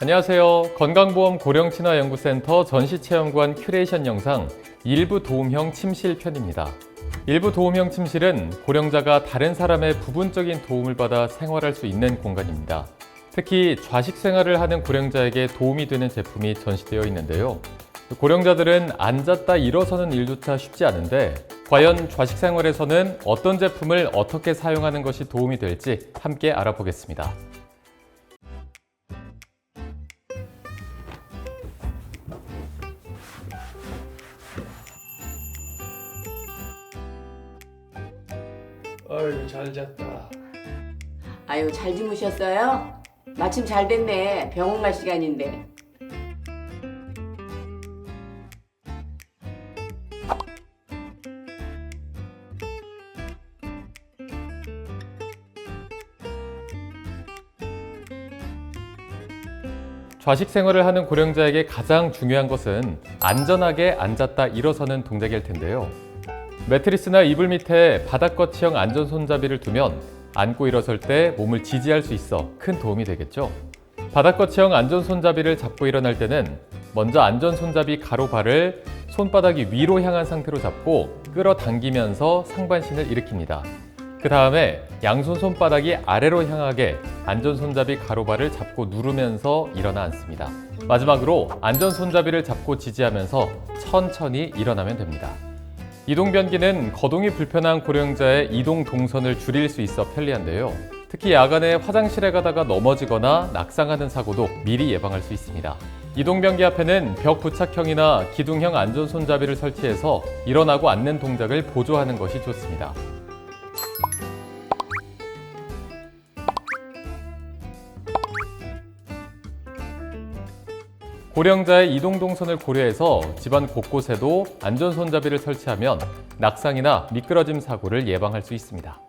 안녕하세요. 건강보험 고령친화연구센터 전시체험관 큐레이션 영상 일부 도움형 침실 편입니다. 일부 도움형 침실은 고령자가 다른 사람의 부분적인 도움을 받아 생활할 수 있는 공간입니다. 특히 좌식 생활을 하는 고령자에게 도움이 되는 제품이 전시되어 있는데요. 고령자들은 앉았다 일어서는 일조차 쉽지 않은데 과연 좌식 생활에서는 어떤 제품을 어떻게 사용하는 것이 도움이 될지 함께 알아보겠습니다. 어휴 잘 잤다. 아유 잘 주무셨어요? 마침 잘 됐네 병원 갈 시간인데 좌식 생활을 하는 고령자에게 가장 중요한 것은 안전하게 앉았다 일어서는 동작일 텐데요. 매트리스나 이불 밑에 바닥거치형 안전 손잡이를 두면 앉고 일어설 때 몸을 지지할 수 있어 큰 도움이 되겠죠. 바닥거치형 안전 손잡이를 잡고 일어날 때는 먼저 안전 손잡이 가로발을 손바닥이 위로 향한 상태로 잡고 끌어당기면서 상반신을 일으킵니다. 그 다음에 양손 손바닥이 아래로 향하게 안전 손잡이 가로발을 잡고 누르면서 일어나 앉습니다. 마지막으로 안전 손잡이를 잡고 지지하면서 천천히 일어나면 됩니다. 이동 변기는 거동이 불편한 고령자의 이동 동선을 줄일 수 있어 편리한데요. 특히 야간에 화장실에 가다가 넘어지거나 낙상하는 사고도 미리 예방할 수 있습니다. 이동 변기 앞에는 벽 부착형이나 기둥형 안전 손잡이를 설치해서 일어나고 앉는 동작을 보조하는 것이 좋습니다. 고령자의 이동 동선을 고려해서 집안 곳곳에도 안전 손잡이를 설치하면 낙상이나 미끄러짐 사고를 예방할 수 있습니다.